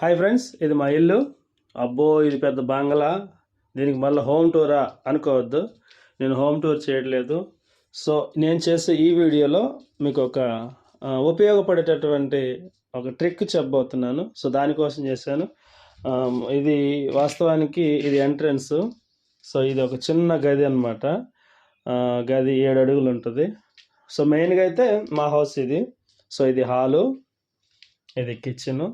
Hi friends ఇది మా ఇల్లు. అబ్బో ఇది పెద్ద బంగ్లా. దీనికి మళ్ళీ హోమ్ టూరా అనుకోవద్దు. నేను హోమ్ టూర్ చేయట్లేదు. సో నేను చేసే ఈ వీడియోలో మీకు ఒక ఉపయోగపడేటటువంటి ఒక ట్రిక్ చెప్పబోతున్నాను. సో దానికోసం చేశాను. ఇది వాస్తవానికి ఇది ఎంట్రన్స్. సో ఇది ఒక చిన్న గది అనమాట గది ఏడు అడుగులు ఉంటుంది. సో మెయిన్గా అయితే మా హౌస్ ఇది. సో ఇది హాలు. ఇది కిచెను.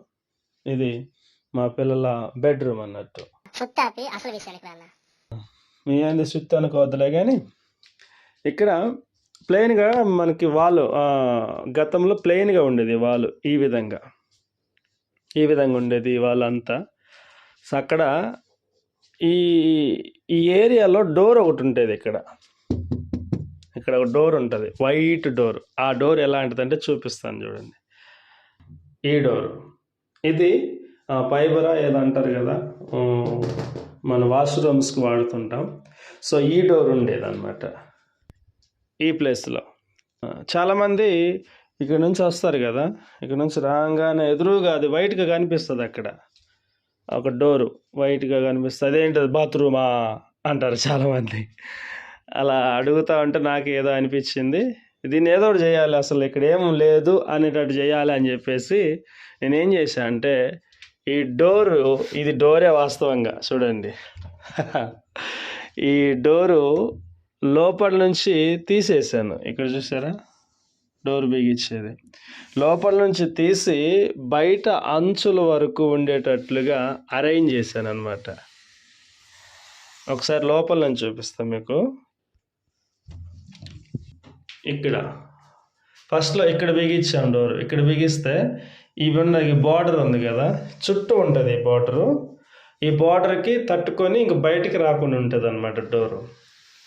ఇది మా పిల్లల బెడ్రూమ్ అన్నట్టు. సుత్తాపి అసలు విషయానికి రానా? మీ ఏంది సుత్తి అనుకోవద్దులే కానీ ఇక్కడ ప్లెయిన్గా మనకి వాల్ గతంలో ప్లెయిన్గా ఉండేది వాల్ ఈ విధంగా. ఈ విధంగా ఉండేది అంతా సో అక్కడ ఈ ఈ ఏరియాలో డోర్ ఒకటి ఉంటుంది ఇక్కడ. ఇక్కడ ఒక డోర్ ఉంటుంది వైట్ డోర్. ఆ డోర్ ఎలాంటిదంటే చూపిస్తాను చూడండి. ఈ డోర్. ఇది పైబరా ఫైబరా ఏదో అంటారు కదా మన వాష్రూమ్స్కి వాడుతుంటాం. సో ఈ డోర్ ఉండేది అనమాట ఈ ప్లేస్లో. చాలామంది ఇక్కడ నుంచి వస్తారు కదా ఇక్కడ నుంచి రాగానే ఎదురుగా అది వైట్గా కనిపిస్తుంది అక్కడ. ఒక డోరు వైట్గా కనిపిస్తుంది. అదేంటది బాత్రూమా అంటారు చాలామంది. అలా అడుగుతా ఉంటే నాకు ఏదో అనిపించింది. దీన్ని ఏదో ఒకటి చేయాలి అసలు ఇక్కడ ఏం లేదు అనేటట్టు చేయాలి అని చెప్పేసి నేనేం చేశా అంటే ఈ డోరు ఇది డోరే వాస్తవంగా చూడండి. ఈ డోరు లోపల నుంచి తీసేసాను ఇక్కడ చూసారా? డోర్ బిగించేది. లోపల నుంచి తీసి బయట అంచుల వరకు ఉండేటట్లుగా అరేంజ్ చేశాను అనమాట ఒకసారి లోపల నుంచి చూపిస్తాను మీకు. ఇక్కడ. ఫస్ట్లో ఇక్కడ బిగించాం డోర్. ఇక్కడ బిగిస్తే ఇవి ఈ బార్డర్ ఉంది కదా చుట్టూ ఉంటుంది ఈ బార్డరు ఈ బార్డర్కి తట్టుకొని ఇంక బయటికి రాకుండా ఉంటుంది అనమాట డోరు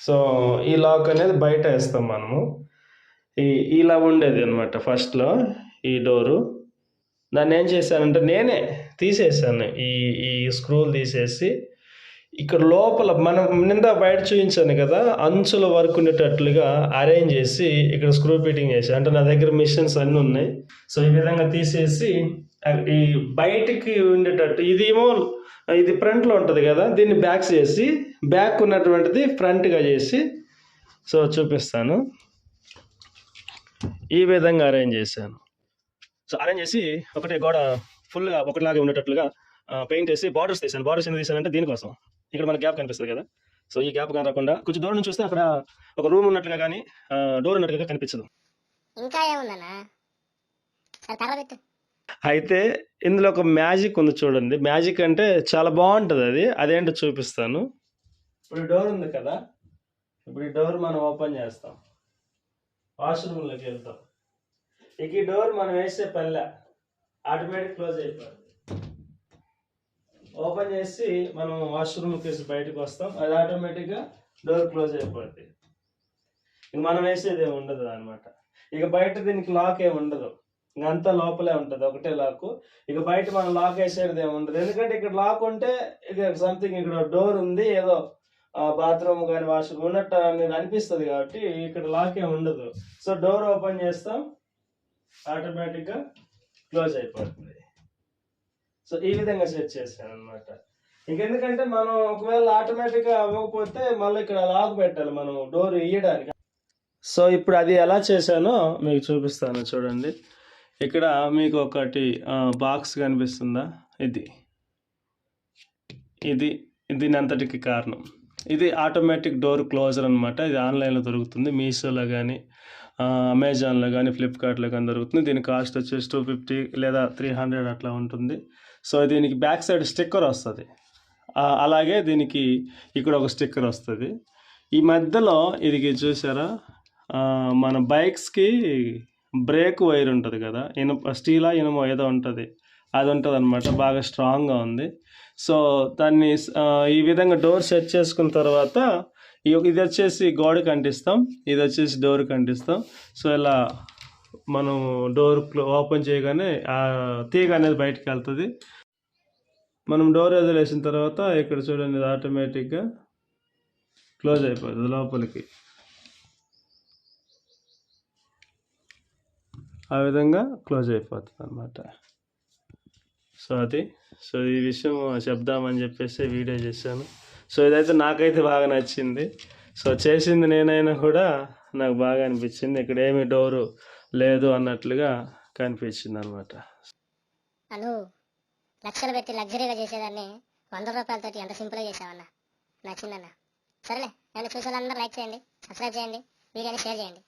సో ఈ లాక్ అనేది బయట వేస్తాం మనము. ఈ ఇలా ఉండేది అనమాట ఫస్ట్లో ఈ డోరు దాన్ని ఏం చేశానంటే నేనే తీసేసాను ఈ ఈ స్క్రూలు తీసేసి ఇక్కడ లోపల మనం నిందా బయట చూపించాను కదా అంచుల వరకు ఉండేటట్లుగా అరేంజ్ చేసి ఇక్కడ స్క్రూ ఫిట్టింగ్ చేసి అంటే నా దగ్గర మిషన్స్ అన్నీ ఉన్నాయి. సో ఈ విధంగా తీసేసి ఈ బయటికి ఉండేటట్టు ఇదేమో ఇది ఫ్రంట్లో ఉంటుంది కదా దీన్ని బ్యాక్ చేసి బ్యాక్ ఉన్నటువంటిది ఫ్రంట్గా చేసి సో చూపిస్తాను. ఈ విధంగా అరేంజ్ చేశాను. సో అరేంజ్ చేసి ఒకటే గోడ ఫుల్గా ఒకటిలాగే ఉండేటట్లుగా పెయింట్ వేసి బార్డర్స్ తీసాను బార్డర్స్ ఎందుకు తీసానంటే దీనికోసం. ఇక్కడ మన గ్యాప్ కనిపిస్తుంది కదా. సో ఈ గ్యాప్ కానీ రాకుండా కొంచెం దూరం నుంచి చూస్తే అక్కడ ఒక రూమ్ ఉన్నట్లుగా కానీ డోర్ ఉన్నట్లుగా కనిపించదు ఇంకా ఏముందన్నా? అయితే ఇందులో ఒక మ్యాజిక్ ఉంది చూడండి. మ్యాజిక్ అంటే చాలా బాగుంటుంది అది. అదేంటో చూపిస్తాను. ఇప్పుడు ఈ డోర్ ఉంది కదా. ఇప్పుడు ఈ డోర్ మనం ఓపెన్ చేస్తాం. వాష్రూమ్లోకి వెళ్తాం. ఇక ఈ డోర్ మనం వేసే పల్లె ఆటోమేటిక్ క్లోజ్ అయిపోతుంది ఓపెన్ చేసి మనం వాష్రూమ్ వేసి బయటకు వస్తాం. అది ఆటోమేటిక్గా డోర్ క్లోజ్ అయిపోద్ది. ఇక మనం వేసేది ఏమి ఉండదు అనమాట ఇక బయట దీనికి లాక్ ఏమి ఉండదు. ఇంక అంతా లోపలే ఉంటుంది. ఒకటే లాక్ ఇక బయట మనం లాక్ వేసేది ఏమి ఉండదు. ఎందుకంటే ఇక్కడ లాక్ ఉంటే ఇక సంథింగ్ ఇక్కడ డోర్ ఉంది ఏదో బాత్రూమ్ కానీ వాష్రూమ్ ఉన్నట్టు అనేది అనిపిస్తుంది కాబట్టి ఇక్కడ లాక్ ఏమి ఉండదు. సో డోర్ ఓపెన్ చేస్తాం. ఆటోమేటిక్గా క్లోజ్ అయిపోతుంది సో ఈ విధంగా సెట్ చేశాను అనమాట ఇంకెందుకంటే మనం ఒకవేళ ఆటోమేటిక్గా అవ్వకపోతే మళ్ళీ ఇక్కడ లాక్ పెట్టాలి మనం డోర్ ఇయ్యడానికి. సో ఇప్పుడు అది ఎలా చేశానో మీకు చూపిస్తాను చూడండి. ఇక్కడ మీకు ఒకటి బాక్స్ కనిపిస్తుందా? ఇది. ఇది దీని అంతటికి కారణం. ఇది ఆటోమేటిక్ డోర్ క్లోజర్ అనమాట ఇది ఆన్లైన్లో దొరుకుతుంది. మీషోలో కానీ అమెజాన్లో కానీ ఫ్లిప్కార్ట్లో కానీ దొరుకుతుంది. దీని కాస్ట్ వచ్చేసి టూ ఫిఫ్టీ లేదా త్రీ హండ్రెడ్ అట్లా ఉంటుంది. సో దీనికి బ్యాక్ సైడ్ స్టిక్కర్ వస్తుంది. అలాగే దీనికి ఇక్కడ ఒక స్టిక్కర్ వస్తుంది. ఈ మధ్యలో ఇది చూసారా? మన బైక్స్కి బ్రేక్ వైర్ ఉంటుంది కదా. ఇనుప స్టీలా ఇనుమో ఏదో ఉంటుంది. అది ఉంటుంది అనమాట బాగా స్ట్రాంగ్గా ఉంది. సో దాన్ని ఈ విధంగా డోర్ సెట్ చేసుకున్న తర్వాత ఇది వచ్చేసి గోడకి అంటిస్తాం ఇది వచ్చేసి డోర్కి అంటిస్తాం సో ఇలా మనం డోర్ ఓపెన్ చేయగానే ఆ తీగ అనేది బయటకు వెళ్తుంది. మనం డోర్ వదిలేసిన తర్వాత ఇక్కడ చూడండి ఇది ఆటోమేటిక్గా క్లోజ్ అయిపోతుంది లోపలికి. ఆ విధంగా క్లోజ్ అయిపోతుంది అనమాట సో అది సో ఈ విషయం చెప్దామని చెప్పేసి వీడియో చేశాను. సో ఇదైతే నాకైతే బాగా నచ్చింది. సో చేసింది నేనైనా కూడా నాకు బాగా అనిపించింది. ఇక్కడ ఏమి డోరు లేదు అన్నట్లుగా కనిపించింది అనమాట అను లక్షలు పెట్టి లగ్జరీగా చేసేదాన్ని వంద రూపాయలతోటి ఎంత సింపుల్గా చేసావన్నా? నచ్చిందన్న. సరేలే నన్ను చూసేవాళ్ళందరూ లైక్ చేయండి సబ్స్క్రైబ్ చేయండి వీడియోని షేర్ చేయండి.